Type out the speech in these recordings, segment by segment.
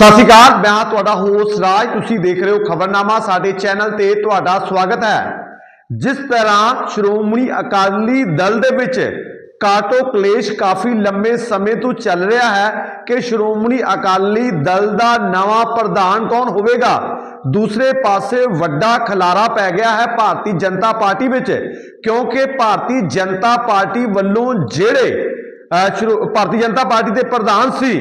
ਸਤਿ ਸ਼੍ਰੀ ਅਕਾਲ, ਮੈਂ ਤੁਹਾਡਾ ਹੋਸਟ ਰਾਜ, ਤੁਸੀਂ ਦੇਖ ਰਹੇ ਹੋ ਖਬਰਨਾਮਾ, ਸਾਡੇ ਚੈਨਲ ਤੇ ਤੁਹਾਡਾ ਸਵਾਗਤ ਹੈ। ਜਿਸ ਤਰ੍ਹਾਂ ਸ਼੍ਰੋਮਣੀ ਅਕਾਲੀ ਦਲ ਦੇ ਵਿੱਚ ਕਾਟੋ ਕਲੇਸ਼ ਕਾਫੀ ਲੰਮੇ ਸਮੇਂ ਤੋਂ ਚੱਲ ਰਿਹਾ ਹੈ ਕਿ ਸ਼੍ਰੋਮਣੀ ਅਕਾਲੀ ਦਲ ਦਾ ਨਵਾਂ ਪ੍ਰਧਾਨ ਕੌਣ ਹੋਵੇਗਾ? ਦੂਸਰੇ ਪਾਸੇ ਵੱਡਾ ਖਲਾਰਾ ਪੈ ਗਿਆ ਹੈ ਭਾਰਤੀ ਜਨਤਾ ਪਾਰਟੀ ਵਿੱਚ, ਕਿਉਂਕਿ ਭਾਰਤੀ ਜਨਤਾ ਪਾਰਟੀ ਵੱਲੋਂ ਜਿਹੜੇ ਸ਼੍ਰੋ- ਭਾਰਤੀ ਜਨਤਾ ਪਾਰਟੀ ਦੇ ਪ੍ਰਧਾਨ ਸੀ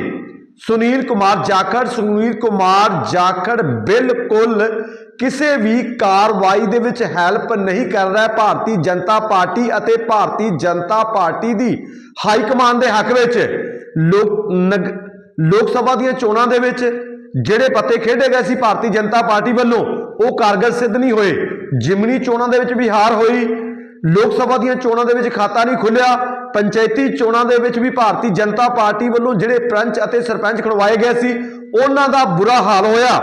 ਸੁਨੀਲ ਕੁਮਾਰ ਜਾਖੜ, ਸੁਨੀਲ ਕੁਮਾਰ ਜਾਖੜ ਬਿਲਕੁਲ ਕਿਸੇ ਵੀ ਕਾਰਵਾਈ ਦੇ ਵਿੱਚ ਹੈਲਪ ਨਹੀਂ ਕਰ ਰਿਹਾ ਭਾਰਤੀ ਜਨਤਾ ਪਾਰਟੀ ਅਤੇ ਭਾਰਤੀ ਜਨਤਾ ਪਾਰਟੀ ਦੀ ਹਾਈ ਕਮਾਨ ਦੇ ਹੱਕ ਵਿੱਚ। ਲੋਕ ਨਗ- ਲੋਕ ਸਭਾ ਦੀਆਂ ਚੋਣਾਂ ਦੇ ਵਿੱਚ ਜਿਹੜੇ ਪੱਤੇ ਖੇਡੇ ਗਏ ਸੀ ਭਾਰਤੀ ਜਨਤਾ ਪਾਰਟੀ ਵੱਲੋਂ, ਉਹ ਕਾਰਗਰ ਸਿੱਧ ਨਹੀਂ ਹੋਏ। ਜਿਮਨੀ ਚੋਣਾਂ ਦੇ ਵਿੱਚ ਵੀ ਹਾਰ ਹੋਈ ਲੋਕ ਸਭਾ ਦੀਆਂ ਚੋਣਾਂ ਦੇ ਵਿੱਚ ਖਾਤਾ ਨਹੀਂ ਖੁੱਲਿਆ। ਪੰਚਾਇਤੀ ਚੋਣਾਂ ਦੇ ਵਿੱਚ ਵੀ ਭਾਰਤੀ ਜਨਤਾ ਪਾਰਟੀ ਵੱਲੋਂ ਜਿਹੜੇ ਪੰਚ ਅਤੇ ਸਰਪੰਚ ਖੜਵਾਏ ਗਏ ਸੀ, ਉਹਨਾਂ ਦਾ ਬੁਰਾ ਹਾਲ ਹੋਇਆ।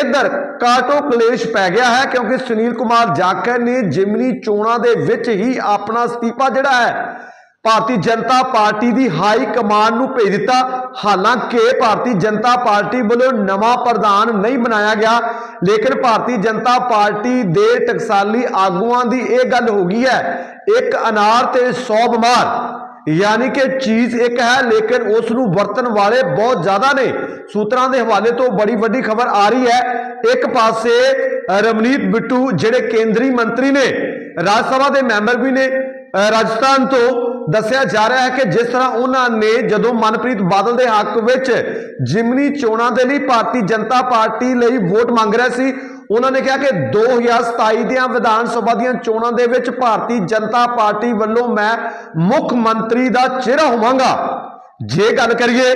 ਇਧਰ ਕਾਟੋ ਕਲੇਸ਼ ਪੈ ਗਿਆ ਹੈ ਕਿਉਂਕਿ ਸੁਨੀਲ ਕੁਮਾਰ ਜਾਖੜ ਨੇ ਜਿਮਨੀ ਚੋਣਾਂ ਦੇ ਵਿੱਚ ਹੀ ਆਪਣਾ ਅਸਤੀਫਾ ਜਿਹੜਾ ਹੈ ਭਾਰਤੀ ਜਨਤਾ ਪਾਰਟੀ ਦੀ ਹਾਈ ਕਮਾਂਡ ਨੂੰ ਭੇਜ ਦਿੱਤਾ। ਹਾਲਾਂਕਿ ਭਾਰਤੀ ਜਨਤਾ ਪਾਰਟੀ ਵੱਲੋਂ ਨਵਾਂ ਪ੍ਰਧਾਨ ਨਹੀਂ ਬਣਾਇਆ ਗਿਆ ਲੇਕਿਨ ਭਾਰਤੀ ਜਨਤਾ ਪਾਰਟੀ ਦੇ ਟਕਸਾਲੀ ਆਗੂਆਂ ਦੀ ਇਹ ਗੱਲ ਹੋ ਗਈ ਹੈ ਇੱਕ ਅਨਾਰ ਤੇ 100 ਬਿਮਾਰ। ਯਾਨੀ ਕਿ ਚੀਜ਼ ਇੱਕ ਹੈ ਲੇਕਿਨ ਉਸ ਨੂੰ ਵਰਤਣ ਵਾਲੇ ਬਹੁਤ ਜ਼ਿਆਦਾ ਨੇ। ਸੂਤਰਾਂ ਦੇ ਹਵਾਲੇ ਤੋਂ ਬੜੀ ਵੱਡੀ ਖਬਰ ਆ ਰਹੀ ਹੈ। ਇੱਕ ਪਾਸੇ ਅ, ਰਮਨੀਤ ਬਿੱਟੂ ਜਿਹੜੇ ਕੇਂਦਰੀ ਮੰਤਰੀ ਨੇ ਰਾਜ ਸਭਾ ਦੇ ਮੈਂਬਰ ਵੀ ਨੇ ਰਾਜਸਥਾਨ ਤੋਂ ਦੱਸਿਆ ਜਾ ਰਿਹਾ ਹੈ ਕਿ ਜਿਸ ਤਰ੍ਹਾਂ ਉਹਨਾਂ ਨੇ ਜਦੋਂ ਮਨਪ੍ਰੀਤ ਬਾਦਲ ਦੇ ਹੱਕ ਵਿੱਚ ਜਿਮਨੀ ਚੋਣਾਂ ਦੇ ਲਈ ਭਾਰਤੀ ਜਨਤਾ ਪਾਰਟੀ ਲਈ ਵੋਟ ਮੰਗ ਰਿਹਾ ਸੀ, ਉਹਨਾਂ ਨੇ ਕਿਹਾ ਕਿ 2027 ਦੀਆਂ ਵਿਧਾਨ ਸਭਾ ਦੀਆਂ ਚੋਣਾਂ ਦੇ ਵਿੱਚ ਭਾਰਤੀ ਜਨਤਾ ਪਾਰਟੀ ਵੱਲੋਂ ਮੈਂ ਮੁੱਖ ਮੰਤਰੀ ਦਾ ਚਿਹਰਾ ਹੋਵਾਂਗਾ। ਜੇ ਗੱਲ ਕਰੀਏ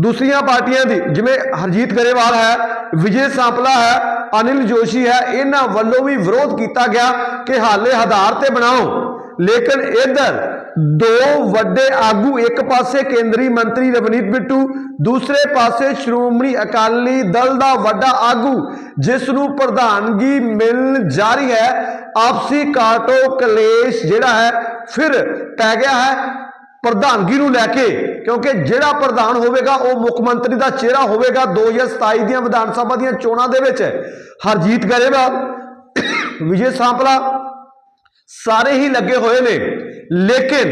ਦੂਸਰੀਆਂ ਪਾਰਟੀਆਂ ਦੀ, ਜਿਵੇਂ ਹਰਜੀਤ ਗਰੇਵਾਲ ਹੈ, ਵਿਜੇ ਸਾਂਪਲਾ ਹੈ, ਅਨਿਲ ਜੋਸ਼ੀ ਹੈ, ਇਹਨਾਂ ਵੱਲੋਂ ਵੀ ਵਿਰੋਧ ਕੀਤਾ ਗਿਆ ਕਿ ਹਾਲੇ ਆਧਾਰ ਤੇ ਬਣਾਓ। ਲੇਕਿਨ ਇਧਰ ਦੋ ਵੱਡੇ ਆਗੂ ਇੱਕ ਪਾਸੇ ਕੇਂਦਰੀ ਮੰਤਰੀ ਰਵਨੀਤ ਬਿੱਟੂ, ਦੂਸਰੇ ਪਾਸੇ ਸ਼੍ਰੋਮਣੀ ਅਕਾਲੀ ਦਲ ਦਾ ਵੱਡਾ ਆਗੂ, ਜਿਸ ਨੂੰ ਪ੍ਰਧਾਨਗੀ ਮਿਲ ਜਾਰੀ ਹੈ। ਆਪਸੀ ਕਾਟੋ ਕਲੇਸ਼ ਜਿਹੜਾ ਹੈ, ਫਿਰ ਪੈ ਗਿਆ ਹੈ ਪ੍ਰਧਾਨਗੀ ਨੂੰ ਲੈ ਕੇ, ਕਿਉਂਕਿ ਜਿਹੜਾ ਪ੍ਰਧਾਨ ਹੋਵੇਗਾ ਉਹ ਮੁੱਖ ਮੰਤਰੀ ਦਾ ਚਿਹਰਾ ਹੋਵੇਗਾ 2027 ਦੀਆਂ ਵਿਧਾਨ ਸਭਾ ਦੀਆਂ ਚੋਣਾਂ ਦੇ ਵਿੱਚ। ਹਰਜੀਤ ਗਰੇਵਾਲ, ਵਿਜੇ ਸਾਂਪਲਾ ਸਾਰੇ ਹੀ ਲੱਗੇ ਹੋਏ ਨੇ। ਲੇਕਿਨ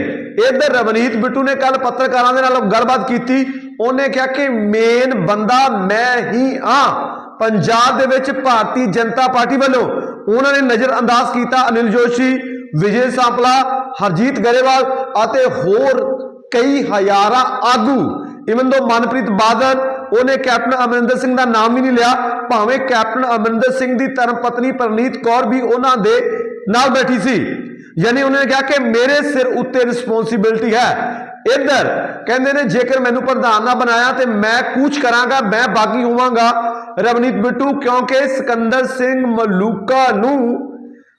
ਇਧਰ ਰਵਨੀਤ ਬਿੱਟੂ ਨੇ ਕੱਲ ਪੱਤਰਕਾਰਾਂ ਦੇ ਨਾਲ ਗੱਲਬਾਤ ਕੀਤੀ। ਉਹਨੇ ਕਿਹਾ ਕਿ ਮੇਨ ਬੰਦਾ ਮੈਂ ਹੀ ਹਾਂ। ਪੰਜਾਬ ਦੇ ਵਿੱਚ ਭਾਰਤੀ ਜਨਤਾ ਪਾਰਟੀ ਵੱਲੋਂ ਉਹਨਾਂ ਨੇ ਨਜ਼ਰ ਅੰਦਾਜ਼ ਕੀਤਾ ਅਨਿਲ ਜੋਸ਼ੀ, ਵਿਜੇ ਸਾਂਪਲਾ, ਹਰਜੀਤ ਗਰੇਵਾਲ ਅਤੇ ਹੋਰ ਕਈ ਹਜ਼ਾਰਾਂ ਆਗੂ। ਇਵਨ ਦੋ ਮਨਪ੍ਰੀਤ ਬਾਦਲ, ਉਹਨੇ ਕੈਪਟਨ ਅਮਰਿੰਦਰ ਸਿੰਘ ਦਾ ਨਾਮ ਵੀ ਨਹੀਂ ਲਿਆ, ਭਾਵੇਂ ਕੈਪਟਨ ਅਮਰਿੰਦਰ ਸਿੰਘ ਦੀ ਧਰਮ ਪਤਨੀ ਪ੍ਰਨੀਤ ਕੌਰ ਵੀ ਉਹਨਾਂ ਦੇ ਨਾਲ ਬੈਠੀ ਸੀ। ਯਾਨੀ ਉਹਨਾਂ ਨੇ ਕਿਹਾ ਕਿ ਮੇਰੇ ਸਿਰ ਉੱਤੇ ਰਿਸਪੌਂਸਿਬਿਲਟੀ ਹੈ। ਇੱਧਰ ਕਹਿੰਦੇ ਨੇ, ਜੇਕਰ ਮੈਨੂੰ ਪ੍ਰਧਾਨ ਨਾ ਬਣਾਇਆ ਤੇ ਮੈਂ ਕੂਚ ਕਰਾਂਗਾ, ਮੈਂ ਬਾਗੀ ਹੋਵਾਂਗਾ। ਰਵਨੀਤ ਬਿੱਟੂ, ਕਿਉਂਕਿ ਸਿਕੰਦਰ ਸਿੰਘ ਮਲੂਕਾ ਨੂੰ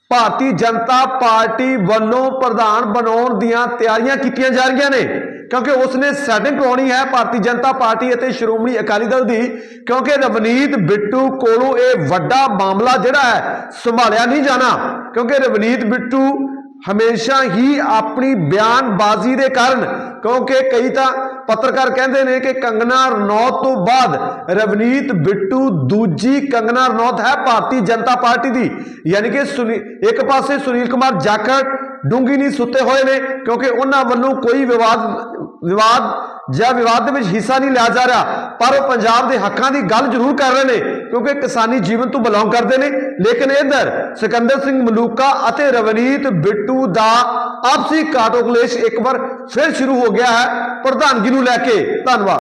ਭਾਰਤੀ ਜਨਤਾ ਪਾਰਟੀ ਵੱਲੋਂ ਪ੍ਰਧਾਨ ਬਣਾਉਣ ਦੀਆਂ ਤਿਆਰੀਆਂ ਕੀਤੀਆਂ ਜਾ ਰਹੀਆਂ ਨੇ। ਕਿਉਂਕਿ ਉਸਨੇ ਸੈਟਿੰਗ ਕਰਾਉਣੀ ਹੈ ਭਾਰਤੀ ਜਨਤਾ ਪਾਰਟੀ ਅਤੇ ਸ਼੍ਰੋਮਣੀ ਅਕਾਲੀ ਦਲ ਦੀ, ਕਿਉਂਕਿ ਰਵਨੀਤ, ਬਿੱਟੂ, ਕੋਲੋਂ, ਇਹ ਵੱਡਾ ਮਾਮਲਾ ਜਿਹੜਾ ਹੈ, ਸੰਭਾਲਿਆ ਨਹੀਂ ਜਾਣਾ। ਕਿਉਂਕਿ ਰਵਨੀਤ, ਬਿੱਟੂ ਹਮੇਸ਼ਾ ਹੀ ਆਪਣੀ ਬਿਆਨਬਾਜ਼ੀ ਦੇ ਕਾਰਨ, ਕਿਉਂਕਿ ਕਈ ਤਾਂ ਪੱਤਰਕਾਰ ਕਹਿੰਦੇ ਨੇ ਕਿ ਕੰਗਨਾ ਰਣੌਤ ਤੋਂ ਬਾਅਦ ਰਵਨੀਤ, ਬਿੱਟੂ ਦੂਜੀ ਕੰਗਨਾ ਰਣੌਤ ਹੈ ਭਾਰਤੀ ਜਨਤਾ ਪਾਰਟੀ ਦੀ। ਯਾਨੀ ਕਿ ਸੁਨੀ- ਇੱਕ ਪਾਸੇ ਸੁਨੀਲ ਕੁਮਾਰ ਜਾਖੜ ਡੂੰਗੀ ਨਹੀਂ ਸੁੱਤੇ ਹੋਏ ਨੇ, ਕਿਉਂਕਿ ਉਹਨਾਂ ਵੱਲੋਂ ਕੋਈ ਵਿਵਾਦ ਵਿਵਾਦ ਜਾਂ ਵਿਵਾਦ ਦੇ ਵਿੱਚ ਹਿੱਸਾ ਨਹੀਂ ਲਿਆ ਜਾ ਰਿਹਾ। ਪਰ ਉਹ ਪੰਜਾਬ ਦੇ ਹੱਕਾਂ ਦੀ ਗੱਲ ਜ਼ਰੂਰ ਕਰ ਰਹੇ ਨੇ, ਕਿਉਂਕਿ ਕਿਸਾਨੀ ਜੀਵਨ ਤੋਂ ਬਿਲੋਂਗ ਕਰਦੇ ਨੇ। ਲੇਕਿਨ ਇੱਧਰ ਸਿਕੰਦਰ ਸਿੰਘ ਮਲੂਕਾ ਅਤੇ ਰਵਨੀਤ ਬਿੱਟੂ ਦਾ ਆਪਸੀ ਕਾਟੋ ਕਲੇਸ਼ ਇੱਕ ਵਾਰ ਫਿਰ ਸ਼ੁਰੂ ਹੋ ਗਿਆ ਹੈ। ਪ੍ਰਧਾਨਗੀ ਨੂੰ ਲੈ ਕੇ ਧੰਨਵਾਦ।